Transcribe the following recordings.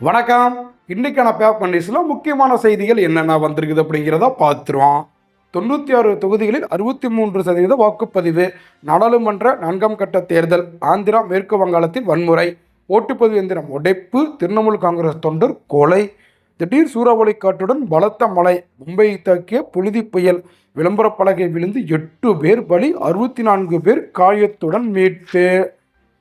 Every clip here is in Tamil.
வணக்கம். இன்னைக்கான பேப்பர் நியூஸில் முக்கியமான செய்திகள் என்னென்ன வந்திருக்குது அப்படிங்கிறத பார்த்துருவோம். தொண்ணூற்றி ஆறு தொகுதிகளில் அறுபத்தி மூன்று சதவீத வாக்குப்பதிவு நாடாளுமன்ற நான்காம் கட்ட தேர்தல் ஆந்திரா மேற்கு வங்காளத்தில் வன்முறை ஓட்டுப்பதிவு எந்திரம் உடைப்பு திரிணாமுல் காங்கிரஸ் தொண்டர் கொலை திடீர் சூறாவளி காற்றுடன் பலத்த மழை மும்பையை தாக்கிய புழுதி புயல் விளம்பரப் பலகை விழுந்து எட்டு பேர் பலி அறுபத்தி நான்கு பேர் காயத்துடன் மீட்பு.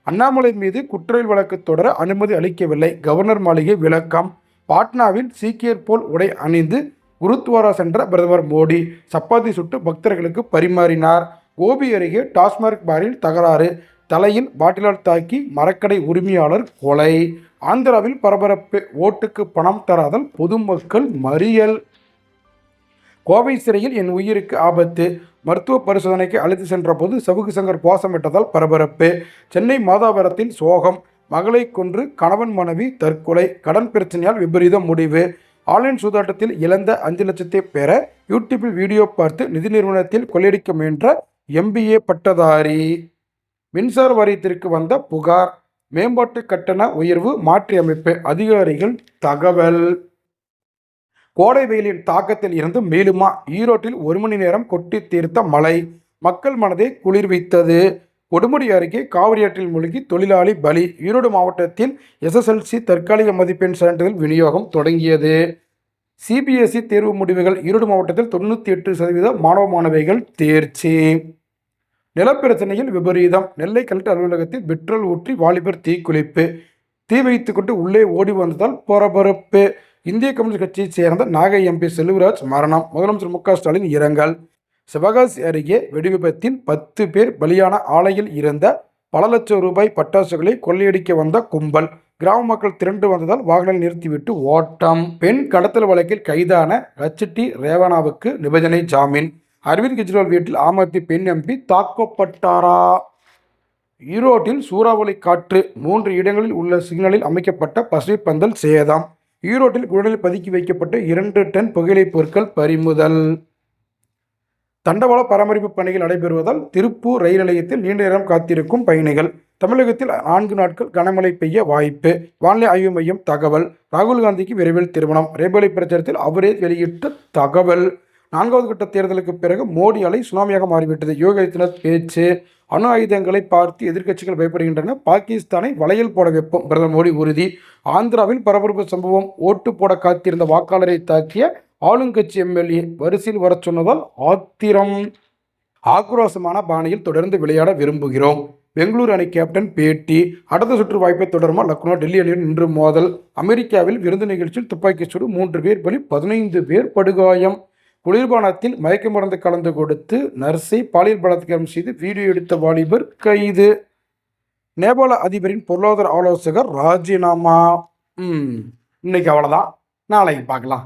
அண்ணாமலை மீது குற்றவியல் வழக்கு தொடர அனுமதி அளிக்கவில்லை. கவர்னர் மாளிகை விளக்கம். பாட்னாவில் சீக்கியர் போல் உடை அணிந்து குருத்வாரா சென்ற பிரதமர் மோடி சப்பாத்தி சுட்டு பக்தர்களுக்கு பரிமாறினார். கோபி அருகே டாஸ்மாக் பாரில் தகராறு. தலையில் பாட்டிலால் தாக்கி மரக்கடை உரிமையாளர் கொலை. ஆந்திராவில் பரபரப்பு. ஓட்டுக்கு பணம் தராதல் பொதுமக்கள் மறியல். கோவை சிறையில் என் உயிருக்கு ஆபத்து. மருத்துவ பரிசோதனைக்கு அழைத்து சென்றபோது சவுக்கு சங்கர் கோஷமிட்டதால் பரபரப்பு. சென்னை மாதாவரத்தில் சோகம். மகளை கொன்று கணவன் மனைவி தற்கொலை. கடன் பிரச்சனையால் விபரீத முடிவு. ஆன்லைன் சூதாட்டத்தில் இழந்த அஞ்சு லட்சத்தை பெற யூடியூப்பில் வீடியோ பார்த்து நிதி நிறுவனத்தில் கொள்ளையடிக்க முயன்ற எம்பிஏ பட்டதாரி. மின்சார வாரியத்திற்கு வந்த புகார். மேம்பாட்டு கட்டண உயர்வு மாற்றியமைப்பு. அதிகாரிகள் தகவல். கோடை வெயிலின் தாக்கத்தில் இருந்து மேலுமா ஈரோட்டில் ஒரு மணி நேரம் கொட்டி தீர்த்த மழை. மக்கள் மனதை குளிர்வித்தது கொடுமுடி அருகே காவிரியாற்றில் மூழ்கி தொழிலாளி பலி. ஈரோடு மாவட்டத்தில் எஸ்எஸ்எல்சி தற்காலிக மதிப்பெண் சான்றிதழ் விநியோகம் தொடங்கியது. சிபிஎஸ்இ தேர்வு முடிவுகள் ஈரோடு மாவட்டத்தில் தொண்ணூற்றி எட்டு சதவீத மாணவ மாணவிகள் தேர்ச்சி. நிலப்பிரச்சனையில் விபரீதம். நெல்லை கலெக்டர் அலுவலகத்தில் பெட்ரோல் ஊற்றி வாலிபர் தீக்குளிப்பு. தீ வைத்துக்கொண்டு உள்ளே ஓடி வந்ததால் பரபரப்பு. இந்திய கம்யூனிஸ்ட் கட்சியைச் சேர்ந்த நாகை எம்பி செல்வராஜ் மரணம். முதலமைச்சர் மு ஸ்டாலின் இரங்கல். சிவகாசி அருகே வெடிவிபத்தில் பத்து பேர் பலியான ஆலையில் இருந்த பல லட்சம் ரூபாய் பட்டாசுகளை கொள்ளையடிக்க வந்த கும்பல். கிராம மக்கள் திரண்டு வந்ததால் வாகனம் நிறுத்திவிட்டு ஓட்டம். பெண் கடத்தல் வழக்கில் கைதான ஹச்டி ரேவனாவுக்கு நிபந்தனை ஜாமீன். அரவிந்த் கெஜ்ரிவால் வீட்டில் ஆம் ஆத்மி பெண் எம்பி தாக்கப்பட்டாரா? ஈரோட்டில் சூறாவளி காற்று. மூன்று இடங்களில் உள்ள சிக்னலில் அமைக்கப்பட்ட பசுமை பந்தல் சேதம். ஈரோட்டில் குடலில் பதுக்கி வைக்கப்பட்ட இரண்டு டன் புகையிலைப் பொருட்கள் பறிமுதல். தண்டவாள பராமரிப்பு பணிகள் நடைபெறுவதால் திருப்பூர் ரயில் நிலையத்தில் நீண்ட நேரம் காத்திருக்கும் பயணிகள். தமிழகத்தில் நான்கு நாட்கள் கனமழை பெய்ய வாய்ப்பு. வானிலை ஆய்வு மையம் தகவல். ராகுல் காந்திக்கு விரைவில் திருமணம். ரேபலை பிரச்சாரத்தில் அவரே வெளியிட்ட தகவல். நான்காவது கட்ட தேர்தலுக்கு பிறகு மோடி அலை சுனாமியாக மாறிவிட்டது. யோகி பேச்சு அணு ஆயுதங்களை பார்த்து எதிர்க்கட்சிகள் பயப்படுகின்றன. பாகிஸ்தானை வளையல் போட வைப்போம். பிரதமர் மோடி உறுதி. ஆந்திராவில் பரபரப்பு சம்பவம் ஓட்டு போட காத்திருந்த வாக்காளரை தாக்கிய ஆளுங்கட்சி எம்எல்ஏ வரிசையில் வரச் சொன்னதால் ஆத்திரம். ஆக்ரோஷமான பாணியில் தொடர்ந்து விளையாட விரும்புகிறோம். பெங்களூரு அணி கேப்டன் பேட்டி அடுத்த சுற்று வாய்ப்பை தொடருமா? லக்னோ டெல்லி அணியில் இன்று மோதல். அமெரிக்காவில் விருந்து நிகழ்ச்சியில் துப்பாக்கி சூடு மூன்று பேர் பலி பதினைந்து பேர் படுகாயம். குளிர்பானத்தில் மயக்க மருந்து கலந்து கொடுத்து நர்ஸை பாலியல் பலாத்காரம் செய்து வீடியோ எடுத்த வாலிபர் கைது. நேபாள அதிபரின் பொருளாதார ஆலோசகர் ராஜினாமா. இன்னைக்கு அவ்வளோதான் நாளைக்கு பார்க்கலாம்.